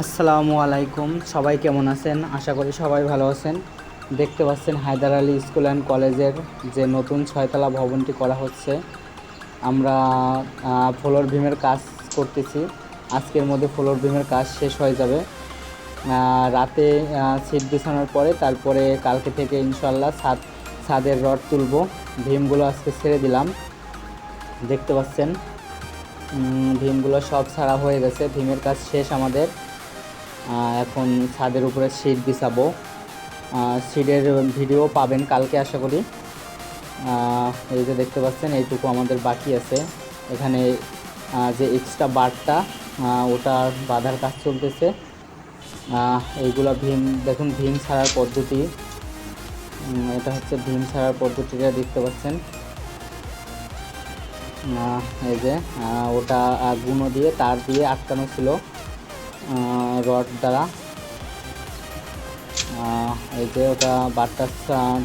আসসালামু আলাইকুম। সবাই কেমন আছেন? আশা করি সবাই ভালো আছেন। দেখতে পাচ্ছেন হায়দার আলী স্কুল অ্যান্ড কলেজের যে নতুন ছয়তলা ভবনটি করা হচ্ছে। আমরা ফ্লোর ভিমের কাজ করতেছি। আজকের মধ্যে ফ্লোর ভিমের কাজ শেষ হয়ে যাবে। রাতে সিট বিছানোর পরে তারপরে কালকে থেকে ইনশাল্লাহ ছাদ, ছাদের রড তুলবো। ভীমগুলো আজকে ছেড়ে দিলাম। দেখতে পাচ্ছেন ভীমগুলো সব ছাড়া হয়ে গেছে। ভীমের কাজ শেষ আমাদের। এখন ছাদের উপরে সিট বিছাবো। সিটের ভিডিও পাবেন কালকে, আশা করি। এই যে দেখতে পাচ্ছেন, এইটুকু আমাদের বাকি আছে। এখানে যে এক্সট্রা বারটা ওটা বাঁধার কাজ চলতেছে। এইগুলো ভীম, দেখুন, ভীম ছাড়ার পদ্ধতি। এটা হচ্ছে ভীম ছাড়ার পদ্ধতিটা দেখতে পাচ্ছেন। এই যে ওটা গুঁড়ো দিয়ে, তার দিয়ে আটকানো ছিল। রড দ্বারা। এই যে ওটা বাটটা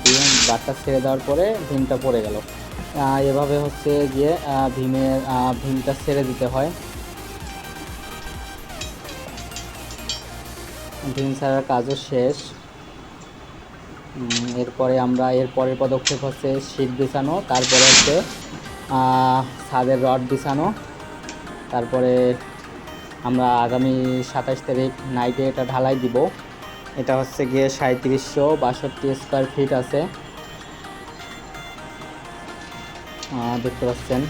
দিয়ে বাটটা ছেড়ে দেওয়ার পরে ভীমটা পড়ে গেল। এভাবে হচ্ছে গিয়ে ভীমের ভীমটা ছেড়ে দিতে হয়। ভীম ছাড়ার কাজও শেষ। এরপরে আমরা এর পরের পদক্ষেপ হচ্ছে শীট বিছানো, তারপরে হচ্ছে ছাদের রড বিছানো, তারপরে আমরা আগামী সাতাশ তারিখ নাইটে এটা ঢালাই দিব। এটা হচ্ছে গিয়ে সাঁত্রিশশো বাষট্টি স্কোয়ার ফিট আছে। দেখতে পাচ্ছেন।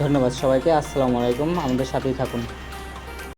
ধন্যবাদ সবাইকে, আসসালামু আলাইকুম, আমাদের সাথেই থাকুন।